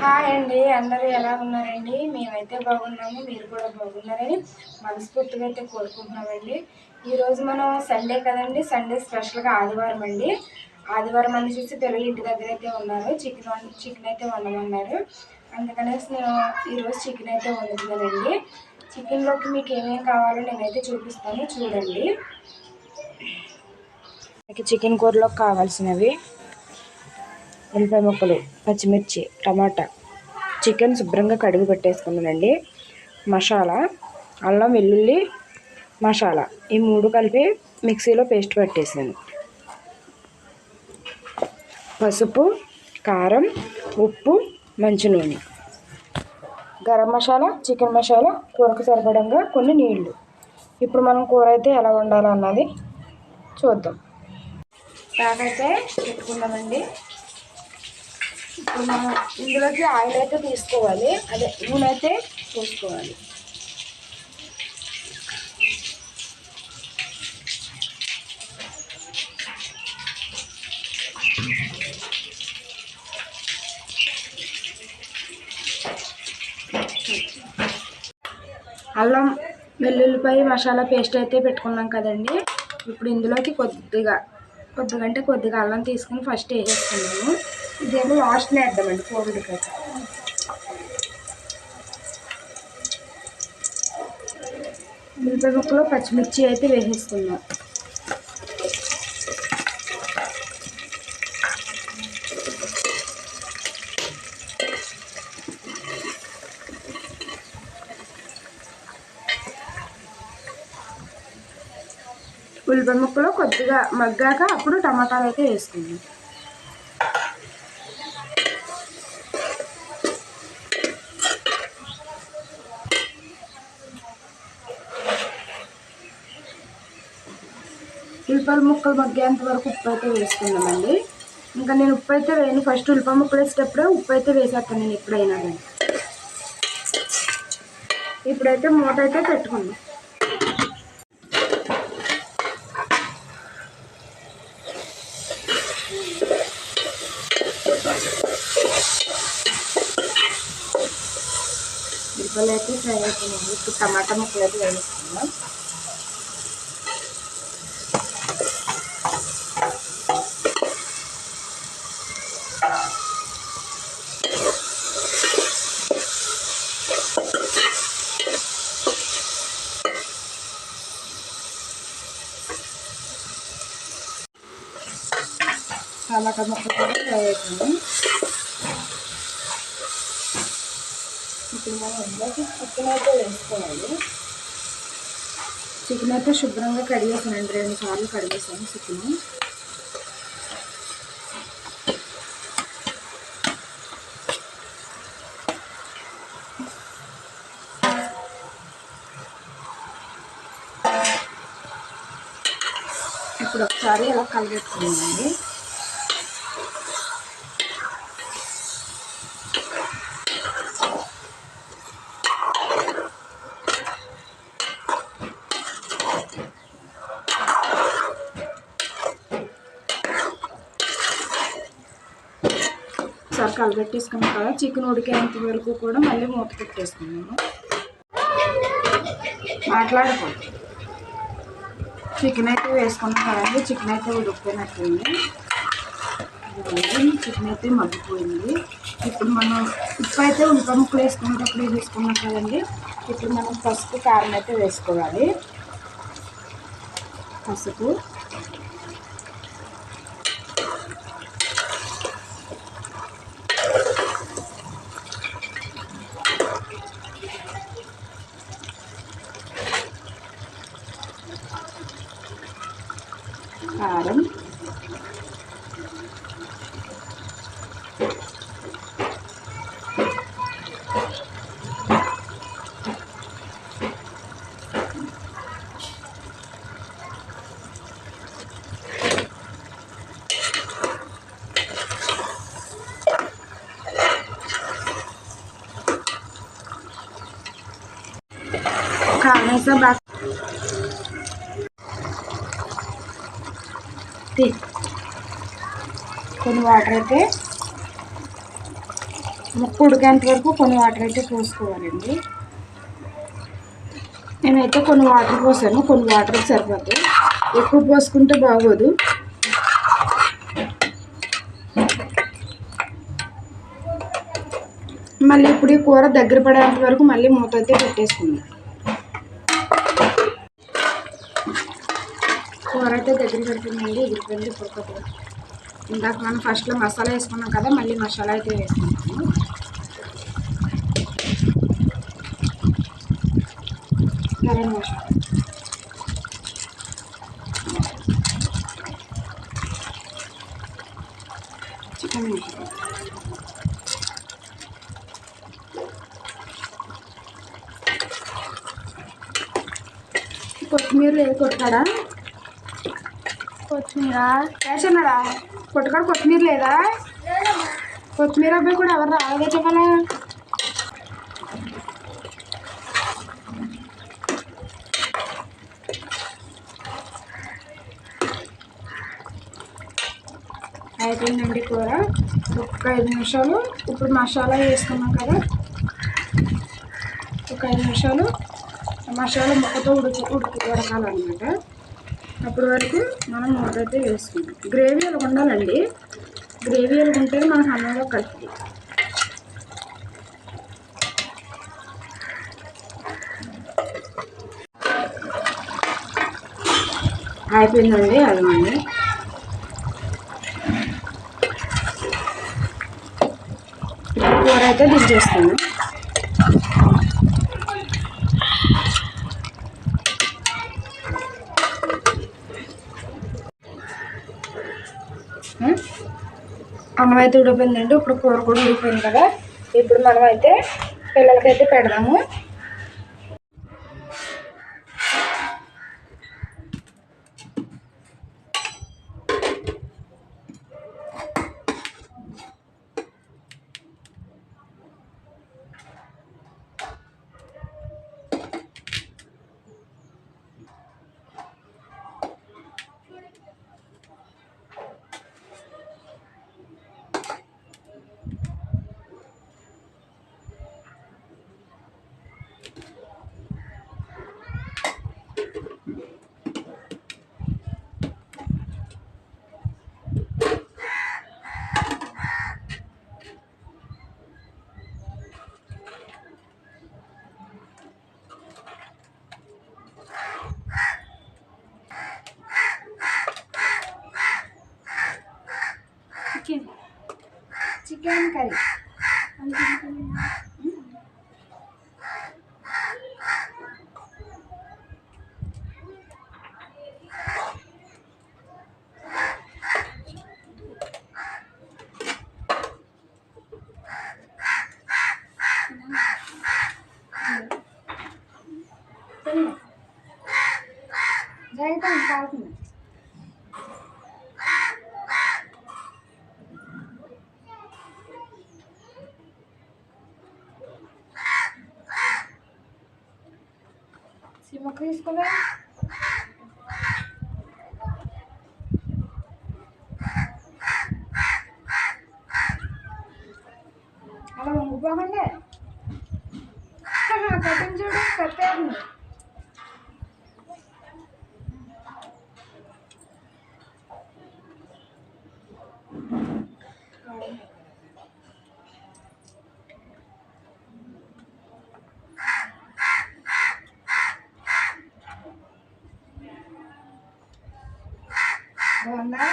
Hi అండి అందరూ ఎలా ఉన్నారండి? మేమైతే బాగున్నాము మీరు కూడా బాగున్నారని మనస్ఫూర్తిగా అయితే కోరుకుంటున్నామండి. ఈరోజు మనం సండే కదండి సండే స్పెషల్గా ఆదివారం అండి. ఆదివారం అని చూసి పిల్లలు ఇంటి దగ్గర అయితే ఉన్నారు చికెన్ చికెన్ అయితే వండమన్నారు. అందుకనేసి నేను ఈరోజు చికెన్ అయితే వండుతున్నానండి. చికెన్లోకి మీకు ఏమేమి కావాలో నేనైతే చూపిస్తాను చూడండి. మీకు చికెన్ కూరలోకి కావాల్సినవి. ఉల్లిపాయ ముక్కలు పచ్చిమిర్చి టమాటా చికెన్ శుభ్రంగా కడిగి పెట్టేసుకున్నానండి. మసాలా అల్లం వెల్లుల్లి మసాలా ఈ మూడు కలిపి మిక్సీలో పేస్ట్ పెట్టేసాను పసుపు కారం ఉప్పు మంచి నూనె గరం మసాలా చికెన్ మసాలా కూరకు సరిపడంగా కొన్ని నీళ్ళు. ఇప్పుడు మనం కూర అయితే ఎలా వండాలన్నది చూద్దాం. ప్యాన్ పెట్టుకున్నామండి. ఇప్పుడు మనం ఇందులోకి ఆయిల్ అయితే తీసుకోవాలి. అదే నూనె అయితే పోసుకోవాలి. అల్లం వెల్లుల్లిపాయ మసాలా పేస్ట్ అయితే పెట్టుకున్నాం కదండి. ఇప్పుడు ఇందులోకి కొద్దిగా కొద్దిగా అంటే కొద్దిగా అల్లం తీసుకుని ఫస్ట్ వేసేసుకున్నాము ఇదేమో లాస్ట్లో వేద్దామండి కోవిడ్కి అయితే ఉల్లిపాయ ముక్కలో పచ్చిమిర్చి అయితే వేసేసుకున్నాం ఉల్లిపాయ ముక్కలు కొద్దిగా మగ్గాక అప్పుడు టమాటాలు అయితే వేసుకుందాం. ఉల్లిపాయ ముక్కలు మగ్గేంత వరకు ఉప్పు అయితే వేసుకున్నామండి ఇంకా నేను ఉప్పు అయితే వేయను. ఫస్ట్ ఉల్లిపాయ ముక్కలు వేసేటప్పుడే ఉప్పు అయితే వేసేస్తాను నేను ఎప్పుడైనా కానీ. ఇప్పుడైతే మూట అయితే పెట్టుకున్నాను ఉల్లిపాయలు అయితే ఫ్రై అయిపోయినాయి ఇప్పుడు టమాటా ముక్కలు అయితే వేసుకుందాం టమాటా ముక్కలు కూడా ఫ్రై అయిపోయింది ఇప్పుడు మనం ఇందులోకి చికెన్ అయితే వేసుకోవాలి చికెన్ అయితే శుభ్రంగా కడిగేసానండి. రెండు సార్లు కడిగేసాను చికెన్. ఇప్పుడు ఒకసారి ఇలా కలిగెట్టుకుందండి కలగట్టేసుకున్నాం కదా. చికెన్ ఉడికేంత వరకు కూడా మళ్ళీ మూత పెట్టేసుకున్నాము మాట్లాడుకోండి చికెన్ అయితే వేసుకున్నాం కదండి. చికెన్ అయితే ఉడికిపోయినట్టుంది. చికెన్ అయితే మగ్గిపోయింది. ఇప్పుడు మనం ఉప్పు అయితే ఉల్లిపాయ ముక్కలు వేసుకునేటప్పుడు తీసుకున్నాం కదండి. ఇప్పుడు మనం పసుపు కారం అయితే వేసుకోవాలి. పసుపు. cara. Ah, mas కొన్ని వాటర్ అయితే ముక్కు ఉడికేంత వరకు కొన్ని వాటర్ అయితే పోసుకోవాలండి. నేనైతే కొన్ని వాటర్ పోసాను కొన్ని వాటర్ సరిపోతాయి. ఎక్కువ పోసుకుంటే బాగోదు. మళ్ళీ ఇప్పుడు ఈ కూర దగ్గర పడేంత వరకు మళ్ళీ మూత అయితే పెట్టేసుకుందాం. కూర అయితే దగ్గర పెడుతుందండి ఎగిరిపోయింది ఇప్పుడు ఇందాక మనం ఫస్ట్లో మసాలా వేసుకున్నాం కదా మళ్ళీ మసాలా అయితే వేసుకుంటాము. గరం మసాలా. చికెన్ మసాలా. కొత్తిమీర లేదు కొత్తిమీర? వేసన్నారా కొట్టుకాడ కొత్తిమీర లేదా? కొత్తిమీర అబ్బాయి కూడా ఎవరు రాలేదా చెప్పాలా అయిపోయిందండి కూర. ఒక ఐదు నిమిషాలు. ఇప్పుడు మసాలా వేసుకున్నాం కదా. ఒక ఐదు నిమిషాలు. మసాలా ముక్కతో ఉడుకు ఉడుకు ఉడకాలన్నమాట. అప్పటి వరకు మనం మూత అయితే వేసుకుంటాం గ్రేవీ ఎలా ఉండాలండి. గ్రేవీ ఎలా ఉంటే మన అన్నంలో కలుపుతుంది అయిపోయిందండి అదిగోండి. కూర అయితే దించేస్తాను అన్నం అయితే ఉడిపోయిందండి ఇప్పుడు కూర కూడా ఉడిపోయింది కదా. ఇప్పుడు మనం అయితే పిల్లలకైతే పెడదాము. Chicken chicken curry సిమ్మకు తీసుకోలే అలా వంగిపోకండి కట్టింగ్ చూడు కట్టేది బాగుందా